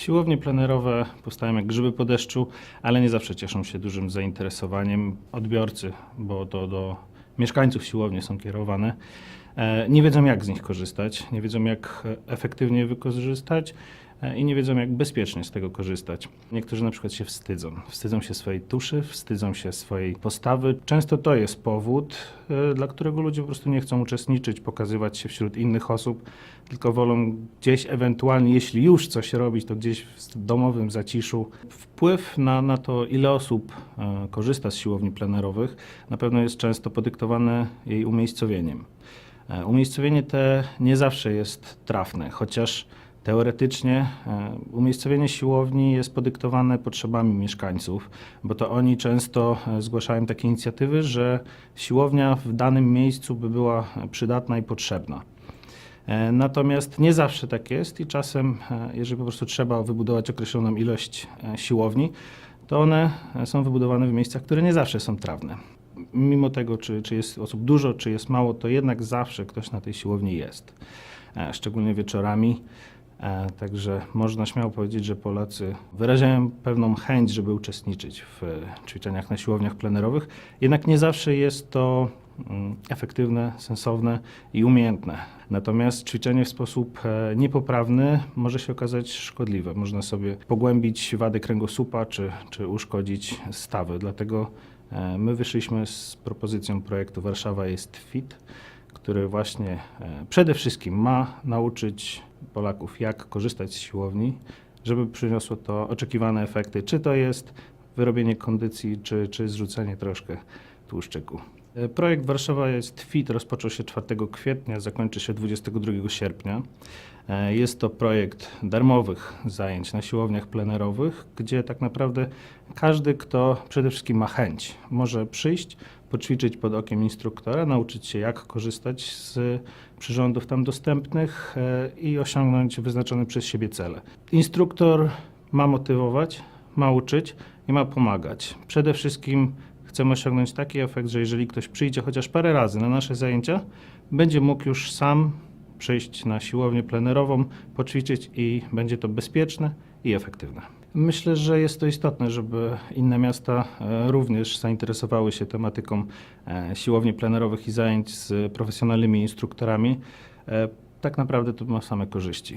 Siłownie plenerowe powstają jak grzyby po deszczu, ale nie zawsze cieszą się dużym zainteresowaniem odbiorcy, bo to do mieszkańców siłowni są kierowane. E, Nie wiedzą jak z nich korzystać, nie wiedzą jak e, efektywnie wykorzystać i nie wiedzą jak bezpiecznie z tego korzystać. Niektórzy na przykład się wstydzą. Wstydzą się swojej tuszy, wstydzą się swojej postawy. Często to jest powód, e, dla którego ludzie po prostu nie chcą uczestniczyć, pokazywać się wśród innych osób, tylko wolą gdzieś ewentualnie, jeśli już coś robić, to gdzieś w domowym zaciszu. Wpływ na, na to, ile osób e, korzysta z siłowni plenerowych, na pewno jest często podyktowany jej umiejscowieniem. E, Umiejscowienie te nie zawsze jest trafne, chociaż teoretycznie e, umiejscowienie siłowni jest podyktowane potrzebami mieszkańców, bo to oni często e, zgłaszają takie inicjatywy, że siłownia w danym miejscu by była przydatna i potrzebna. E, Natomiast nie zawsze tak jest i czasem, jeżeli po prostu trzeba wybudować określoną ilość siłowni, to one są wybudowane w miejscach, które nie zawsze są trawne. Mimo tego, czy, czy jest osób dużo, czy jest mało, to jednak zawsze ktoś na tej siłowni jest, szczególnie wieczorami. E, Także można śmiało powiedzieć, że Polacy wyrażają pewną chęć, żeby uczestniczyć w e, ćwiczeniach na siłowniach plenerowych, jednak nie zawsze jest to mm, efektywne, sensowne i umiejętne. Natomiast ćwiczenie w sposób e, niepoprawny może się okazać szkodliwe. Można sobie pogłębić wady kręgosłupa czy, czy uszkodzić stawy. Dlatego my wyszliśmy z propozycją projektu Warszawa jest fit, który właśnie przede wszystkim ma nauczyć Polaków, jak korzystać z siłowni, żeby przyniosło to oczekiwane efekty. Czy to jest wyrobienie kondycji, czy, czy zrzucenie troszkę tłuszczyku. E, Projekt Warszawa jest fit rozpoczął się 4 kwietnia, zakończy się 22 sierpnia. E, Jest to projekt darmowych zajęć na siłowniach plenerowych, gdzie tak naprawdę każdy, kto przede wszystkim ma chęć, może przyjść, poćwiczyć pod okiem instruktora, nauczyć się jak korzystać z przyrządów tam dostępnych e, i osiągnąć wyznaczone przez siebie cele. Instruktor ma motywować, ma uczyć i ma pomagać. Przede wszystkim chcemy osiągnąć taki efekt, że jeżeli ktoś przyjdzie chociaż parę razy na nasze zajęcia, będzie mógł już sam przyjść na siłownię plenerową, poćwiczyć i będzie to bezpieczne i efektywne. Myślę, że jest to istotne, żeby inne miasta e, również zainteresowały się tematyką e, siłowni plenerowych i zajęć z profesjonalnymi instruktorami. E, Tak naprawdę to ma same korzyści.